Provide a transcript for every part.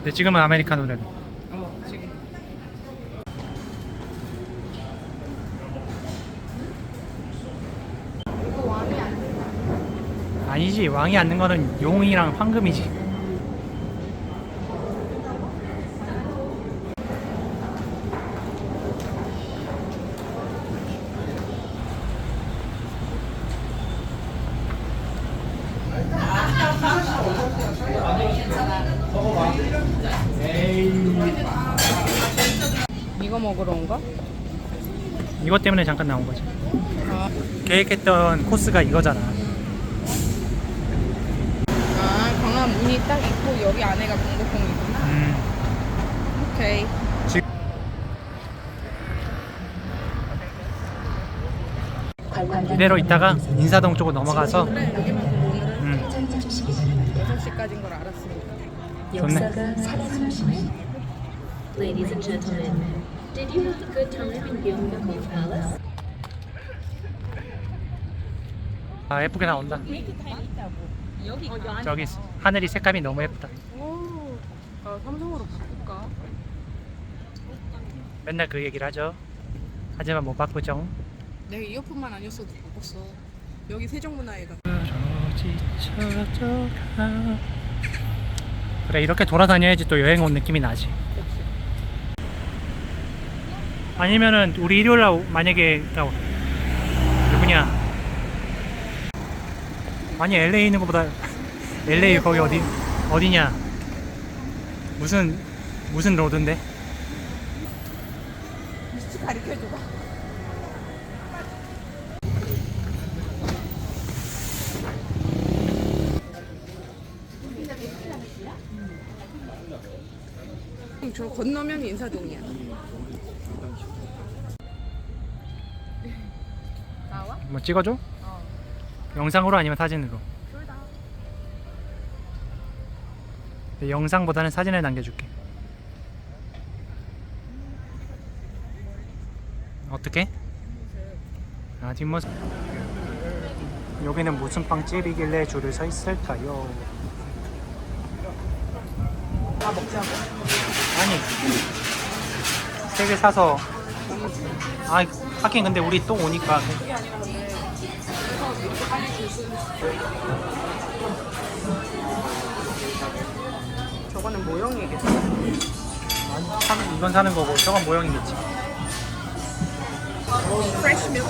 근데 지금은 아메리카노래도. 어 지금 이거 왕이 아니야 아니지 왕이 앉는 거는 용이랑 황금이지. 먹으러 온 거? 이것 때문에 잠깐 나온 거지. 아, 계획했던 코스가 이거잖아. 아 광화 문이 딱 있고 여기 안에가 경복궁이구나 음. 오케이 이대로 있다가 인사동 쪽으로 넘어가서 그래 여기만 오늘은 음, 6시까지인 걸 알았으니까 좋네. 역사가 살아남으시는 Ladies and gentlemen, did you have a good time in Gyeongbokgung Palace? 아 예쁘게 나온다. 저기 하늘이 색감이 너무 예쁘다. 오, 아, 삼성으로 바꿀까? 맨날 그 얘기를 하죠. 하지만 못 바꾸죠. 내가 이어폰만 아니었어도 바꿨어 여기 세종문화회가. 그래 이렇게 돌아다녀야지 또 여행 온 느낌이 나지. 아니면은 우리 일요일 날 만약에 나 누구냐? 아니 LA 있는 것보다 LA 거기 어디 어디냐? 무슨 무슨 로드인데? 가르쳐줘봐 저 건너면 인사동이야 뭐 찍어줘? 어 영상으로 아니면 사진으로? 둘다 근데 영상보다는 사진을 남겨줄게. 어떻게? 아 뒷모습. 여기는 무슨 빵집이길래 줄을 서 있을까요? 다 먹자고? 아니 세 개 사서 아 하긴 근데 우리 또 오니까 그게 아니라 저거는 모형이겠지 아니, 사는, 이건 사는 거고 저건 모형이겠지. 프레쉬 밀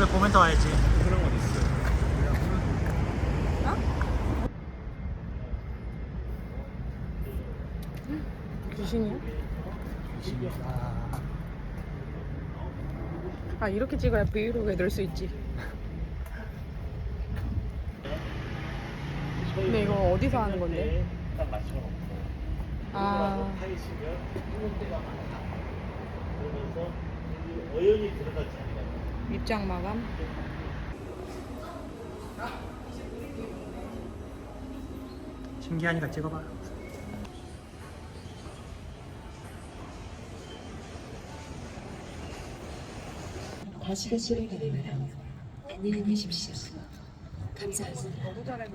요걸 보면 더 알지. 귀신이야? 아 이렇게 찍어야 브이로그에 넣을 수 있지 근데 이거 어디서 하는 건데? 아 입장 마감? 신기하니까 찍어봐. 다시 가시길 바랍니다. 안녕히 계십시오. 감사합니다.